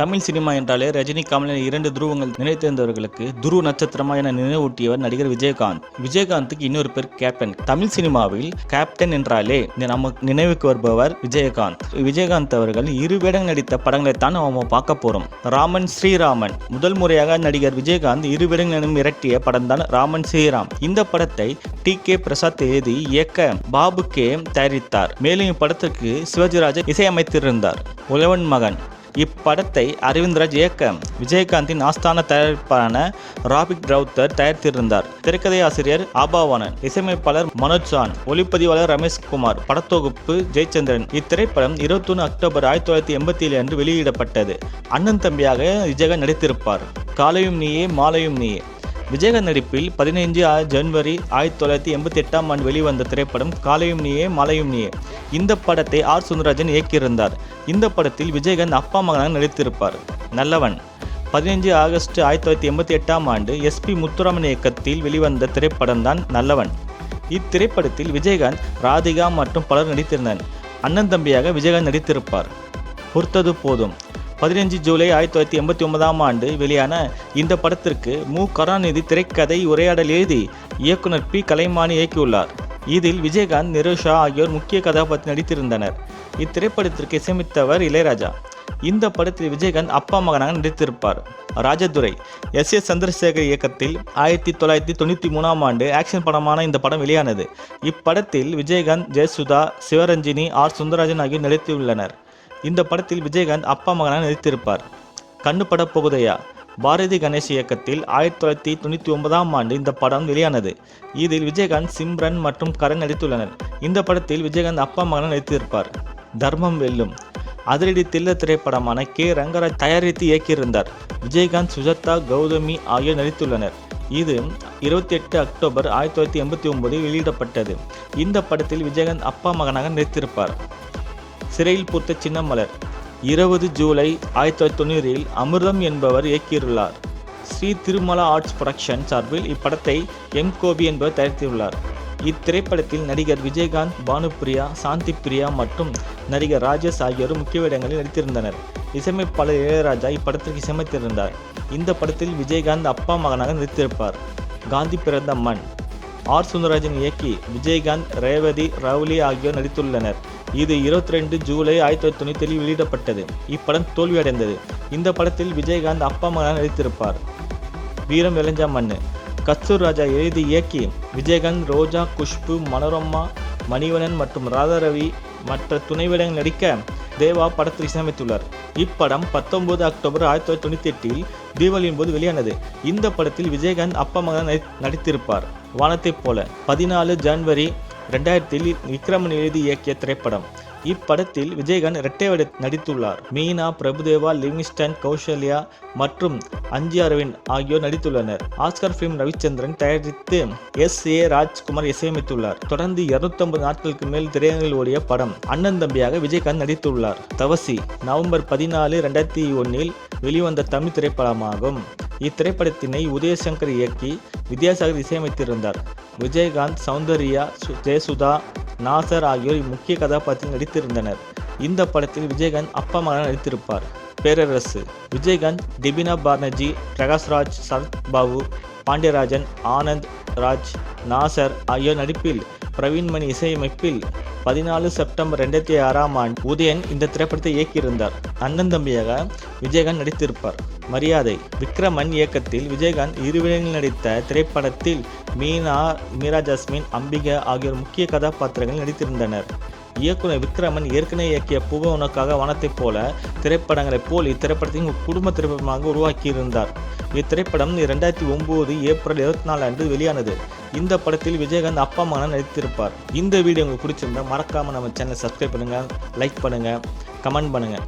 Tamil cinema என்றாலே ரஜினி கமலின் இரண்டு துருவங்கள் நினைத்திருந்தவர்களுக்கு துருவ நட்சத்திரமா என நினைவூட்டியவர் நடிகர் விஜயகாந்த். விஜயகாந்துக்கு இன்னொரு பேர் கேப்டன். தமிழ் சினிமாவில் கேப்டன் என்றாலே நமக்கு நினைவுக்கு வருபவர் விஜயகாந்த். விஜயகாந்த் அவர்கள் இரு வேடங்கள் நடித்த படங்களை தான் நம்ம பார்க்க போறோம். ராமன் ஸ்ரீராமன். முதல் முறையாக நடிகர் விஜயகாந்த் இரு வேடங்களிலும் மிரட்டிய படம் தான் ராமன் ஸ்ரீராம். இந்த படத்தை டி. கே. பிரசாத் எழுதி இயக்க பாபு கே தயாரித்தார். மேலும் இப்படத்திற்கு சிவஜிராஜன் இசையமைத்திருந்தார். உழவன் மகன். இப்படத்தை அரவிந்த்ராஜ் இயக்க விஜயகாந்தின் ஆஸ்தான தயாரிப்பான ராபிக் ரவுத்தர் தயாரித்திருந்தார். திரைக்கதை ஆசிரியர் ஆபாவானன் இசையமைப்பாளர் மனோஜ் சான் ஒளிப்பதிவாளர் ரமேஷ் குமார் படத்தொகுப்பு ஜெயச்சந்திரன். இத்திரைப்படம் இருபத்தொன்று அக்டோபர் ஆயிரத்தி தொள்ளாயிரத்தி எண்பத்தி ஏழு அன்று வெளியிடப்பட்டது. அண்ணன் தம்பியாக விஜயகாந்த் நடித்திருப்பார். காலையும் நீயே மாலையும் நீயே. விஜயகாந்த் நடிப்பில் பதினைஞ்சு ஜனவரி ஆயிரத்தி தொள்ளாயிரத்தி எண்பத்தி எட்டாம் ஆண்டு வெளிவந்த திரைப்படம் காலையும் நீயே மலையும் நீயே இந்த படத்தை ஆர் சுந்தரராஜன் இயக்கியிருந்தார். இந்த படத்தில் விஜயகாந்த் அப்பா மகனாக நடித்திருப்பார். நல்லவன். பதினைஞ்சு ஆகஸ்ட் ஆயிரத்தி தொள்ளாயிரத்தி எண்பத்தி எட்டாம் ஆண்டு எஸ்பி முத்துராமன் இயக்கத்தில் வெளிவந்த திரைப்படம் தான் நல்லவன் இத்திரைப்படத்தில் விஜயகாந்த் ராதிகா மற்றும் பலர் நடித்திருந்தனர். அண்ணன் தம்பியாக விஜயகாந்த் நடித்திருப்பார். பொறுத்தது போதும். பதினஞ்சு ஜூலை ஆயிரத்தி தொள்ளாயிரத்தி எண்பத்தி ஒன்பதாம் ஆண்டு வெளியான இந்த படத்திற்கு மு. கருணாநிதி திரைக்கதை உரையாடல் எழுதி இயக்குனர் பி. கலைமானி இயக்கியுள்ளார். இதில் விஜயகாந்த் நிரோஷா ஆகியோர் முக்கிய கதாபாத்திரம் நடித்திருந்தனர். இத்திரைப்படத்திற்கு இசையமைத்தவர் இளையராஜா. இந்த படத்தில் விஜயகாந்த் அப்பா மகனாக நடித்திருப்பார். ராஜதுரை எஸ். எஸ். சந்திரசேகர் இயக்கத்தில் ஆயிரத்தி தொள்ளாயிரத்தி தொண்ணூற்றி மூணாம் ஆண்டு ஆக்ஷன் படமான இந்த படம் வெளியானது. இப்படத்தில் விஜயகாந்த் ஜெயசுதா சிவரஞ்சினி ஆர். சுந்தரராஜன் ஆகியோர் நடித்துள்ளனர். இந்த படத்தில் விஜயகாந்த் அப்பா மகனாக நடித்திருப்பார். கண்ணு பட போகுதையா? பாரதி கணேஷ் இயக்கத்தில் ஆயிரத்தி தொள்ளாயிரத்தி தொண்ணூற்றி ஒன்பதாம் ஆண்டு இந்த படம் வெளியானது. இதில் விஜயகாந்த் சிம்ரன் மற்றும் கரண் நடித்துள்ளனர். இந்த படத்தில் விஜயகாந்த் அப்பா மகனாக நடித்திருப்பார். தர்மம் வெல்லும். அதிரடி தில்ல திரைப்படமான கே. ரங்கராஜ் தயாரித்து இயக்கியிருந்தார். விஜயகாந்த் சுஜாதா கௌதமி ஆகியோர் நடித்துள்ளனர். இது இருபத்தி எட்டு அக்டோபர் ஆயிரத்தி தொள்ளாயிரத்தி எண்பத்தி ஒன்பதில் வெளியிடப்பட்டது. இந்த படத்தில் விஜயகாந்த் அப்பா மகனாக நடித்திருப்பார். சிறையில் பூத்த சின்னமலர். இருபது ஜூலை ஆயிரத்தி தொள்ளாயிரத்தி தொண்ணூறில் அமிர்தம் என்பவர் இயக்கியுள்ளார். ஸ்ரீ திருமலா ஆர்ட்ஸ் புரொடக்ஷன் சார்பில் இப்படத்தை எம். கோபி என்பவர் தயாரித்துள்ளார். இத்திரைப்படத்தில் நடிகர் விஜயகாந்த் பானுப்பிரியா சாந்தி பிரியா மற்றும் நடிகர் ராஜேஷ் ஆகியோரும் முக்கிய இடங்களில் நடித்திருந்தனர். இசையமைப்பாளர் இளையராஜா இப்படத்திற்கு இசையமைத்திருந்தார். இந்த படத்தில் விஜயகாந்த் அப்பா மகனாக நடித்திருப்பார். காந்தி பிறந்த மண். ஆர். சுந்தரராஜன் இயக்கி விஜயகாந்த் ரேவதி ரவுலி ஆகியோர் நடித்துள்ளனர். இது இருபத்தி ரெண்டு ஜூலை ஆயிரத்தி தொள்ளாயிரத்தி தொண்ணூற்றி வெளியிடப்பட்டது. இப்படம் தோல்வியடைந்தது. இந்த படத்தில் விஜயகாந்த் அப்பா மகனாக நடித்திருப்பார். வீரம் விளைஞ்சா மண்ணு. கஸ்தூர் ராஜா எழுதி இயக்கி விஜயகாந்த் ரோஜா குஷ்பு மனோரமா மணிவணன் மற்றும் ராதாரவி மற்ற துணைவிடங்கள் நடிக்க தேவா படத்தில் இசையமைத்துள்ளார். இப்படம் பத்தொன்பது அக்டோபர் ஆயிரத்தி தொள்ளாயிரத்தி தொண்ணூற்றி எட்டில் தீபாவளியின் போது வெளியானது. இந்த படத்தில் விஜயகாந்த் அப்பா மகன் நடி நடித்திருப்பார். வானத்தைப் போல பதினாலு ஜனவரி ரெண்டாயிரத்தில் விக்ரமன் எழுதி இயக்கிய திரைப்படம். இப்படத்தில் விஜயகாந்த் இரட்டை வேட நடித்துள்ளார். மீனா பிரபுதேவா லிவிங்ஸ்டன் கௌசல்யா மற்றும் அஞ்சி அரவிந்த் ஆகியோர் நடித்துள்ளனர். ஆஸ்கர் ஃபிலிம் ரவிச்சந்திரன் தயாரித்து எஸ். ஏ. ராஜ்குமார் இசையமைத்துள்ளார். தொடர்ந்து இருநூத்தம்பது நாட்களுக்கு மேல் திரையரங்கில் ஓடிய படம் அண்ணன் தம்பியாக விஜயகாந்த் நடித்துள்ளார். தவசி நவம்பர் பதினாலு ரெண்டாயிரத்தி ஒன்னில் வெளிவந்த தமிழ் திரைப்படமாகும். இத்திரைப்படத்தினை உதயசங்கர் இயக்கி வித்யாசாகர் இசையமைத்திருந்தார். விஜயகாந்த் சௌந்தர்யா சு- ஜெயசுதா நாசர் ஆகியோர் முக்கிய கதாபாத்திரத்தில் நடித்திருந்தனர். இந்த படத்தில் விஜயகாந்த் அப்பா மகன் நடித்திருப்பார். பேரரசு விஜயகாந்த் டிபினா பானர்ஜி பிரகாஷ்ராஜ் சரத் பாபு பாண்டியராஜன் ஆனந்த் ராஜ் நாசர் ஆகியோர் நடிப்பில் பிரவீன்மணி இசையமைப்பில் பதினாலு செப்டம்பர் ரெண்டாயிரத்தி ஆறாம் ஆண்டு உதயன் இந்த திரைப்படத்தை இயக்கியிருந்தார். அண்ணன் தம்பியாக விஜயகாந்த் நடித்திருப்பார். மரியாதை விக்ரமன் இயக்கத்தில் விஜயகாந்த் இருவிடங்களில் நடித்த திரைப்படத்தில் மீனா மீரா ஜாஸ்மின் அம்பிகா ஆகியோர் முக்கிய கதாபாத்திரங்களில் நடித்திருந்தனர். இயக்குனர் விக்ரமன் ஏற்கனவே இயக்கிய புக உனக்காக வனத்தைப் போல திரைப்படங்களைப் போல் இத்திரைப்படத்தையும் குடும்ப திரைப்படமாக உருவாக்கியிருந்தார். இத்திரைப்படம் இரண்டாயிரத்தி ஒன்பது ஏப்ரல் இருபத்தி நாலு அன்று வெளியானது. இந்த படத்தில் விஜயகாந்த் அப்பா அம்மா நடித்திருப்பார். இந்த வீடியோ உங்களுக்கு பிடிச்சிருந்தா மறக்காமல் நம்ம சேனலை சப்ஸ்கிரைப் பண்ணுங்கள் லைக் பண்ணுங்கள் கமெண்ட் பண்ணுங்கள்